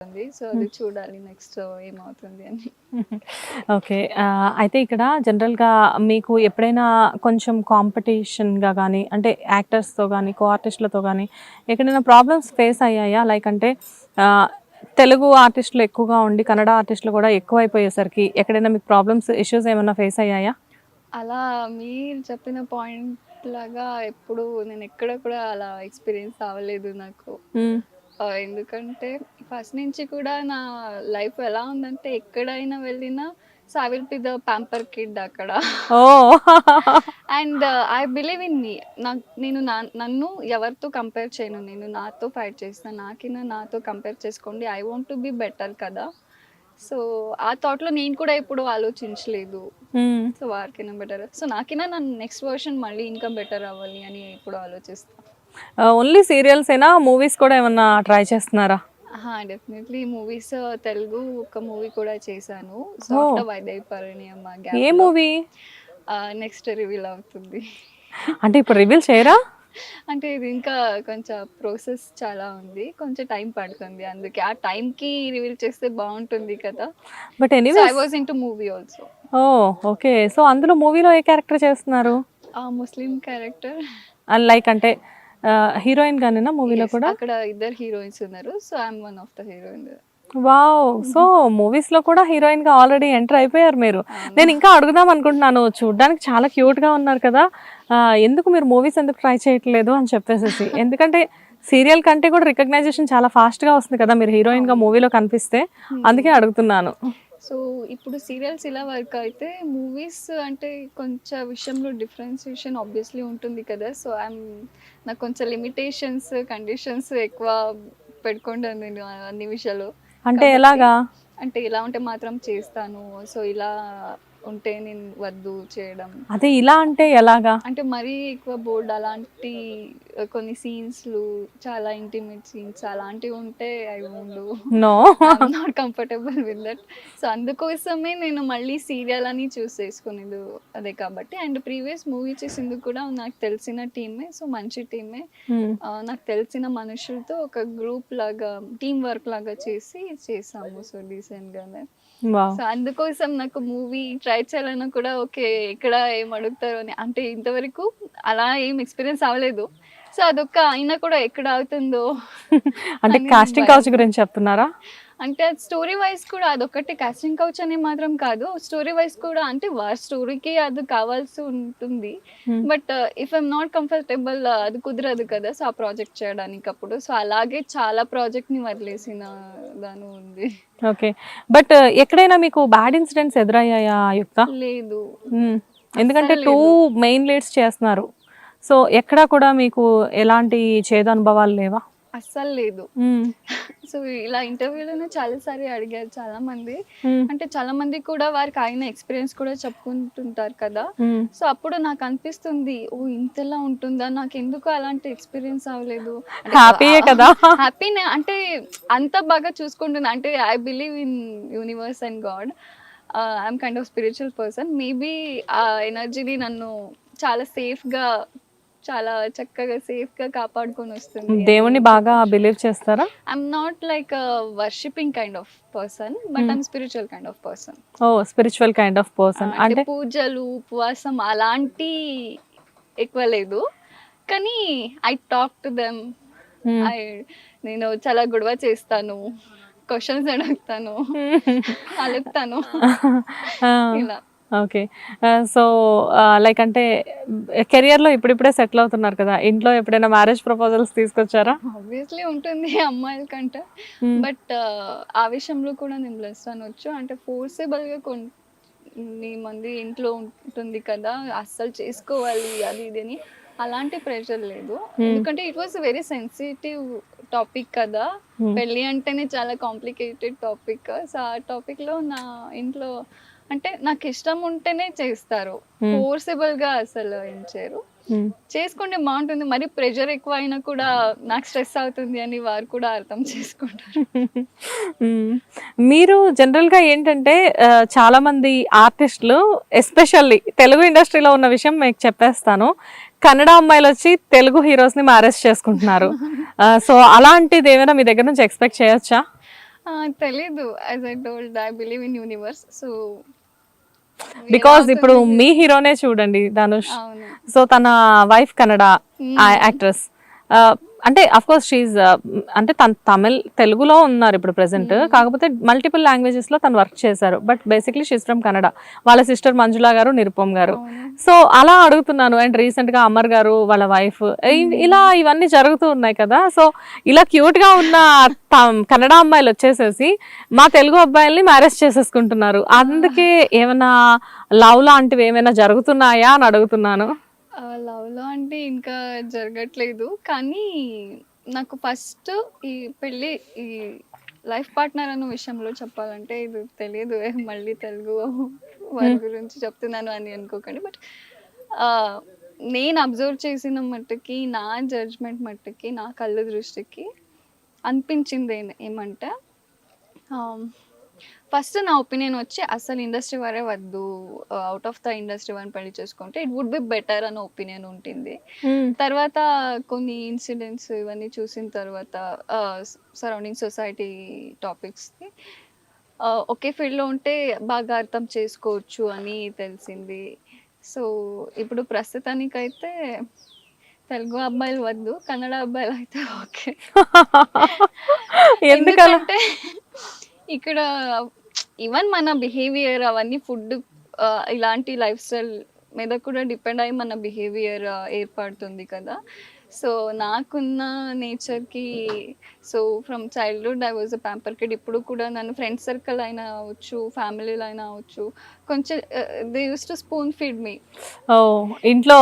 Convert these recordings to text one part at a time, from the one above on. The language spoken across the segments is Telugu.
ఉంది సో అది చూడాలి నెక్స్ట్ ఏమవుతుంది అని. ఓకే. అయితే ఇక్కడ జనరల్గా మీకు ఎప్పుడైనా కొంచెం కాంపిటీషన్గా కానీ అంటే యాక్టర్స్తో కానీ కో ఆర్టిస్టులతో కానీ ఎక్కడైనా ప్రాబ్లమ్స్ ఫేస్ అయ్యాయా? లైక్ అంటే తెలుగు ఆర్టిస్టులు ఎక్కువగా ఉండి కన్నడ ఆర్టిస్టులు కూడా ఎక్కువైపోయేసరికి ఎక్కడైనా మీకు ప్రాబ్లమ్స్ ఇష్యూస్ ఏమైనా ఫేస్ అయ్యాయా? అలా మీరు చెప్పిన పాయింట్ లాగా ఎప్పుడు నేను ఎక్కడ కూడా అలా ఎక్స్పీరియన్స్ అవ్వలేదు నాకు. ఆ, ఎందుకంటే ఫస్ట్ నుంచి కూడా నా లైఫ్ ఎలా ఉందంటే ఎక్కడైనా వెళ్ళినా so I will be the pamper kid అక్కడ. And I believe in me నాకు నేను నన్ను ఎవరితో కంపేర్ చేయను. నేను నాతో ఫైట్ చేస్తాను నాకినా నాతో కంపేర్ చేసుకోండి. I want to be better కదా. సో ఆ థాట్లో నేను కూడా ఎప్పుడు ఆలోచించలేదు. సో వారికైనా బెటర్ సో నాకైనా నన్ను నెక్స్ట్ వర్షన్ మళ్ళీ ఇంకా బెటర్ అవ్వాలి అని ఇప్పుడు ఆలోచిస్తాను ఓన్లీ సీరియల్స్ అయినా మూవీస్ కూడా ఏమన్నా ట్రై చేస్తున్నారా? డెఫినెట్లీ. మూవీస్ తెలుగు ఒక మూవీ కూడా చేశాను. సాఫ్ట్ వైదేవి పరిణయమ్మ ఏ మూవీ? నెక్స్ట్ రివీల్ అవుతుంది. అంటే ఇప్పుడు రివీల్ చేయరా? అంటే ఇది ఇంకా కొంచెం ప్రాసెస్ చాలా ఉంది. కొంచెం టైం పడుతుంది అందుకే. ఆ టైంకి రివీల్ చేస్తే బాగుంటుంది కదా. But anyway I was in two movie also oh okay. So అందులో మూవీలో ఏ క్యారెక్టర్ చేస్తున్నారు? ఆ ముస్లిం క్యారెక్టర్ లైక్ అంటే హీరోయిన్ గానేనా మూవీలో కూడా? అక్కడ ఇద్దరు హీరోయిన్స్ ఉన్నారు. So I'm one of the heroine wow! So మూవీస్లో కూడా హీరోయిన్గా ఆల్రెడీ ఎంటర్ అయిపోయారు మీరు. నేను ఇంకా అడుగుదాం అనుకుంటున్నాను. చూడడానికి చాలా క్యూట్గా ఉన్నారు కదా. ఎందుకు మీరు మూవీస్ ఎందుకు ట్రై చేయట్లేదు అని చెప్పేసి ఎందుకంటే సీరియల్ కంటే కూడా రికగ్నైజేషన్ చాలా ఫాస్ట్గా వస్తుంది కదా మీరు హీరోయిన్గా మూవీలో కనిపిస్తే. అందుకే అడుగుతున్నాను. సో ఇప్పుడు సీరియల్స్ ఇలా వర్క్ అయితే మూవీస్ అంటే కొంచెం విషయంలో డిఫరెన్సియేషన్ ఆబ్వియస్లీ ఉంటుంది కదా. సో ఐఎమ్ నాకు కొంచెం లిమిటేషన్స్ కండిషన్స్ ఎక్కువ పెట్టుకుంటాను నేను అన్ని విషయాలు అంటే ఎలాగా? అంటే ఇలా ఉంటే మాత్రం చేస్తాను. సో ఇలా ఉంటే నేను వద్దు చేయడం. అదే ఇలా అంటే ఎలాగా? అంటే మరీ ఎక్కువ బోర్డ్ అలాంటి కొన్ని సీన్స్లు చాలా ఇంటిమేట్ సీన్స్ అలాంటివి ఉంటే అవి ఉండు no. Not comfortable with that so అందుకోసమే నేను మళ్ళీ సీరియల్ అని చూస్ చేసుకునేది అదే కాబట్టి. అండ్ ప్రీవియస్ మూవీ చేసింది కూడా నాకు తెలిసిన టీమే సో మంచి టీమే. నాకు తెలిసిన మనుషులతో ఒక గ్రూప్ లాగా టీం వర్క్ లాగా చేసి చేసాము. సో డీసెంట్ గానే. వావ్ సో అందుకోసం నాకు మూవీ ట్రై చేయాలన్నా కూడా ఓకే ఎక్కడ ఏం అడుగుతారు అని. అంటే ఇంతవరకు అలా ఏం ఎక్స్పీరియన్స్ అవ్వలేదు. సో అదొక్క అయినా కూడా ఎక్కడ అవుతుందో అంటే కాస్టింగ్. కౌచ్ గురించి చెప్తున్నారా? అంటే స్టోరీ వైజ్ కూడా అదొకటి కాస్టింగ్ కౌచ్ అని మాత్రం కాదు. స్టోరీ వైజ్ కూడా అంటే వారి స్టోరీకి అది కావాల్సి ఉంటుంది. Hmm. But if I'm not comfortable అది కుదరదు కదా సో ఆ ప్రాజెక్ట్ చేయడానికి అప్పుడు. సో అలాగే చాలా ప్రాజెక్ట్ని వదిలేసిన దాని ఉంది. ఓకే బట్ ఎక్కడైనా మీకు బ్యాడ్ ఇన్సిడెంట్స్ ఎదురయ్యాయా యుక్త లేదు. మ్మ్. ఎందుకంటే టూ. మెయిన్ లీడ్స్ చేస్తున్నారు. సో ఎక్కడా కూడా మీకు ఎలాంటి చేదు అనుభవాలు లేవా? అస్సలు లేదు. సో ఇలా ఇంటర్వ్యూలోనే చాలాసారి అడిగారు చాలా మంది. అంటే చాలా మంది కూడా వారికి అయిన ఎక్స్పీరియన్స్ కూడా చెప్పుకుంటుంటారు కదా. సో అప్పుడు నాకు అనిపిస్తుంది ఓ ఇంతలా ఉంటుందా? నాకు ఎందుకు అలాంటి ఎక్స్పీరియన్స్ అవ్వలేదు? హ్యాపీయే కదా. హ్యాపీనే అంటే అంత బాగా చూసుకుంటున్నా. అంటే I believe in universe and god I'm kind of spiritual person maybe ఆ ఎనర్జీని నన్ను చాలా safe గా చాలా చక్కగా safe గా కాపాడుకొని వస్తుంది. దేవుణ్ణి బాగా బిలీవ్ చేస్తారా? I'm not like worshipping kind of person but I'm spiritual kind of person oh spiritual kind of person అంటే పూజలు ఉపవాసం అలాంటి ఎక్కువ లేదు. కానీ I talk to them. I నేను చాలా గొడవ చేస్తాను క్వశ్చన్స్ అడుగుతాను అలుపుతాను. ఇలా. ఓకే సో లైక్ అంటే కెరియర్లో ఇప్పుడిప్పుడే సెటిల్ అవుతున్నారు కదా. ఇంట్లో ఎప్పుడైనా మ్యారేజ్ ప్రపోజల్స్ తీసుకొచ్చారా? ఆబ్వియస్లీ ఉంటుంది అమ్మాయిల కంటే. Hmm. బట్ ఆ విషయంలో కూడా నేను బ్లెస్ అనొచ్చు అంటే ఫోర్సేబుల్గా కొన్ని మంది ఇంట్లో ఉంటుంది కదా అస్సలు చేసుకోవాలి అది ఇది అని అలాంటి ప్రెషర్ లేదు. Hmm. ఎందుకంటే it was very sensitive topic కదా. Hmm. పెళ్ళి అంటేనే చాలా కాంప్లికేటెడ్ టాపిక్ సో ఆ టాపిక్లో నా ఇంట్లో అంటే నాకు ఇష్టం ఉంటేనే చేస్తారు. ఫోర్సేబుల్గా అసలు ఏం చేయరు. చేసుకుంటే బాగుంటుంది మరి ప్రెషర్ ఎక్కువ అయినా కూడా నాకు స్ట్రెస్ అవుతుంది అని వారు కూడా అర్థం చేసుకుంటారు. మీరు జనరల్గా ఏంటంటే చాలా మంది ఆర్టిస్టులు ఎస్పెషల్లీ తెలుగు ఇండస్ట్రీలో ఉన్న విషయం మీకు చెప్పేస్తాను. కన్నడ అమ్మాయిలు వచ్చి తెలుగు హీరోస్ని మ్యారేజ్ చేసుకుంటున్నారు. సో అలాంటిది ఏమైనా మీ దగ్గర నుంచి ఎక్స్పెక్ట్ చేయొచ్చా? తెలీదు. As I told I believe in universe so because ఇప్పుడు మీ హీరోనే చూడండి ధనుష్. సో తన వైఫ్ కన్నడ యాక్ట్రెస్ అంటే అఫ్ కోర్స్ షీఈ్ అంటే తన తమిళ్ తెలుగులో ఉన్నారు ఇప్పుడు ప్రెసెంట్ కాకపోతే మల్టిపుల్ లాంగ్వేజెస్లో తను వర్క్ చేశారు. But basically she's from Kannada వాళ్ళ సిస్టర్ మంజులా గారు నిరుపమ్ గారు. సో అలా అడుగుతున్నాను. అండ్ రీసెంట్గా అమర్ గారు వాళ్ళ వైఫ్ ఇలా ఇవన్నీ జరుగుతూ ఉన్నాయి కదా. సో ఇలా క్యూట్గా ఉన్న కన్నడ అమ్మాయిలు వచ్చేసేసి మా తెలుగు అబ్బాయిల్ని మ్యారేజ్ చేసేసుకుంటున్నారు. అందుకే ఏమైనా లవ్ లాంటివి ఏమైనా జరుగుతున్నాయా అని అడుగుతున్నాను. లవ్లో అంటే ఇంకా జరగట్లేదు. కానీ నాకు ఫస్ట్ ఈ పెళ్ళి ఈ లైఫ్ పార్ట్నర్ అన్న విషయంలో చెప్పాలంటే ఇది తెలియదు. ఏ మళ్ళీ తెలుగు వారి గురించి చెప్తున్నాను అని అనుకోకండి. బట్ నేను అబ్జర్వ్ చేసిన మట్టుకి నా జడ్జ్మెంట్ మట్టుకి నా కళ్ళ దృష్టికి అనిపించింది ఏ- ఏమంటే ఫస్ట్ నా ఒపీనియన్ వచ్చి అసలు ఇండస్ట్రీ వారే వద్దు అవుట్ ఆఫ్ ద ఇండస్ట్రీ వారిని పెళ్ళి చేసుకుంటే ఇట్ వుడ్ బి బెటర్ అనే ఒపీనియన్ ఉంటుంది తర్వాత కొన్ని ఇన్సిడెంట్స్ ఇవన్నీ చూసిన తర్వాత సరౌండింగ్ సొసైటీ టాపిక్స్ని ఒకే ఫీల్డ్లో ఉంటే బాగా అర్థం చేసుకోవచ్చు అని తెలిసింది. సో ఇప్పుడు ప్రస్తుతానికైతే తెలుగు అబ్బాయిలు వద్దు కన్నడ అబ్బాయిలు అయితే ఓకే. ఎందుకంటే ఇక్కడ ఈవెన్ మన బిహేవియర్ అవన్నీ ఫుడ్ ఇలాంటి లైఫ్ స్టైల్ మీద కూడా డిపెండ్ అయ్యి మన బిహేవియర్ ఏర్పడుతుంది కదా. సో నాకున్న నేచర్కి so from childhood I was a pamper kid ఇప్పుడు కూడా నన్ను ఫ్రెండ్ సర్కిల్ అయినా అవచ్చు ఫ్యామిలీలో అయినా అవచ్చు కొంచెం they use to spoon feed me oh ఇంట్లో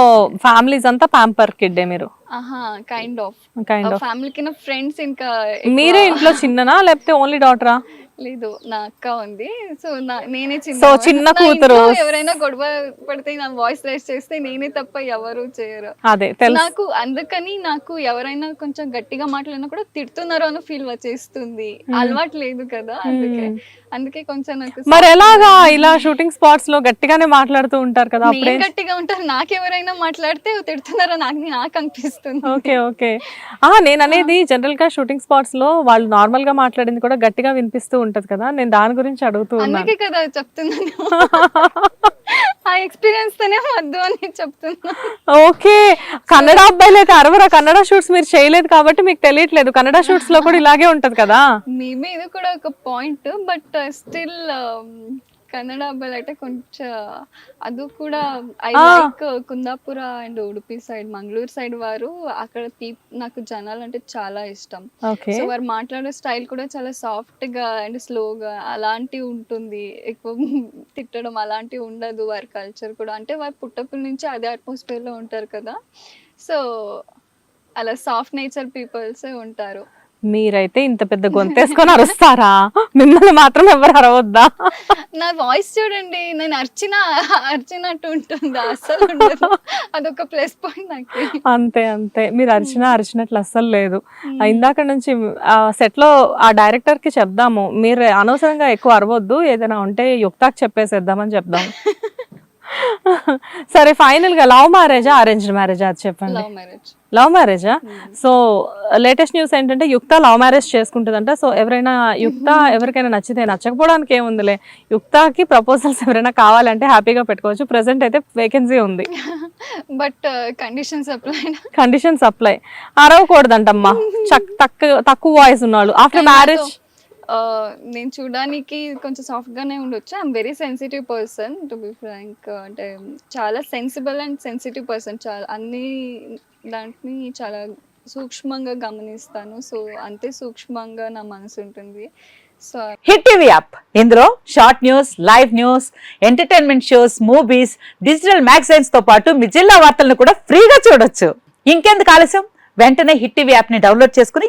ఫ్యామిలీస్ అంతా ప్యాంపర్ కిడ్డే మీరు? ఆహా కైండ్ ఆఫ్ కైండ్ ఆఫ్ ఫ్యామిలీకి నా ఫ్రెండ్స్ ఇంకా మీరే ఇంట్లో చిన్ననా లేకపోతే ఓన్లీ డాటరా లేదు నా అక్క ఉంది. సో నా నేనే చిన్న So, చిన్న కూతురు. ఎవరైనా గొడవ పడితే నా వాయిస్ రైస్ చేస్తే నేనే తప్ప ఎవరు చేయరు. అదే నాకు అందుకని నాకు ఎవరైనా కొంచెం గట్టిగా మాట్లాడినా కూడా తిడుతున్నారు అని ఫీల్ వచ్చేస్తుంది. అలవాటు లేదు కదా అందుకే. అందుకే కొంచెం నాకు మరి ఎలాగా ఇలా షూటింగ్ స్పాట్స్లో గట్టిగానే మాట్లాడుతూ ఉంటారు కదా అప్పుడే? గట్టిగా ఉంటాను. నాకెవరైనా మాట్లాడితే తిడుతున్నారో నాకు నాకు అనిపిస్తుంది. Okay okay. ఆ నేను అనేది జనరల్గా షూటింగ్ స్పాట్స్లో వాళ్ళు నార్మల్గా మాట్లాడింది కూడా గట్టిగా వినిపిస్తూ ఉంటది కదా నేను దాని గురించి అడుగుతూ అందుకే కదా చెప్తున్నాను. ఆ ఎక్స్పీరియన్స్ తోనే వద్దు అని చెప్తున్నా. ఓకే కన్నడ అబ్బాయిలు అయితే అరవరా కన్నడ షూట్స్ మీరు చేయలేదు కాబట్టి మీకు తెలియట్లేదు. కన్నడ షూట్స్లో కూడా ఇలాగే ఉంటది కదా. మేబీ ఇది కూడా ఒక పాయింట్ బట్ స్టిల్ కన్నడ అబ్బాయిలు అయితే కొంచెం అది కూడా I. Like Kundapura and Udupi side Mangaluru side వారు అక్కడ నాకు జనాలు అంటే చాలా ఇష్టం. సో వారు మాట్లాడే స్టైల్ కూడా చాలా సాఫ్ట్గా అండ్ స్లోగా అలాంటివి ఉంటుంది. ఎక్కువ తిట్టడం అలాంటివి ఉండదు వారి కల్చర్ కూడా. అంటే వారు పుట్టప్పటి నుంచి అదే atmosphere లో ఉంటారు కదా. సో అలా సాఫ్ట్ నేచర్ పీపుల్స్ ఉంటారు. మీరైతే ఇంత పెద్ద గొంతేసుకొని అరుస్తారా? మిమ్మల్ని మాత్రం ఎవరు అరవద్దా? నా వాయిస్ చూడండి నేను అర్చిన అర్చినట్టు ఉంటుంది అసలు అదొక ప్లస్ పాయింట్ నాకు. అంతే అంతే. మీరు అరిచినా అరిచినట్లు అస్సలు లేదు. ఆ ఇందాక నుంచి ఆ సెట్లో ఆ డైరెక్టర్కి చెప్దాము. మీరు అనవసరంగా ఎక్కువ అరవద్దు. ఏదైనా ఉంటే యుక్తాకి చెప్పేసేద్దామని చెప్దాం. సరే ఫైనల్గా లవ్ మ్యారేజా అరేంజ్డ్ మ్యారేజా అది చెప్పండి. Love marriage. లవ్ మ్యారేజా? సో లేటెస్ట్ న్యూస్ ఏంటంటే యుక్త లవ్ మ్యారేజ్ చేసుకుంటుందంట. సో ఎవరైనా యుక్త ఎవరికైనా నచ్చితే నచ్చకపోవడానికి ఏముందిలే. యుక్తకి ప్రపోజల్స్ ఎవరైనా కావాలంటే హ్యాపీగా పెట్టుకోవచ్చు. ప్రెసెంట్ అయితే వేకెన్సీ ఉంది. But conditions apply condition supply అరవకూడదంటమ్మా. తక్కువ తక్కువ వాయిస్ ఉన్నాడు. ఆఫ్టర్ మ్యారేజ్ నేను చూడడానికి కొంచెం సాఫ్ట్ గానే ఉండొచ్చు. I'm very sensitive person to be frank అంటే చాలా సెన్సిబుల్ అండ్ సెన్సిటివ్ పర్సన్ చాలా అన్ని దాంట్ని చాలా సూక్ష్మంగా గమనిస్తాను. సో అంతే సూక్ష్మంగా నా మనసు ఉంటుంది. సో హిట్ టీవీ యాప్ ఇందులో short news live news entertainment shows movies digital మ్యాగజైన్స్తో పాటు మీ జిల్లా వార్తలను కూడా ఫ్రీగా చూడొచ్చు. ఇంకెందుకు ఆలస్యం? వెంటనే హిట్ టీవీ యాప్ని డౌన్లోడ్ చేసుకుని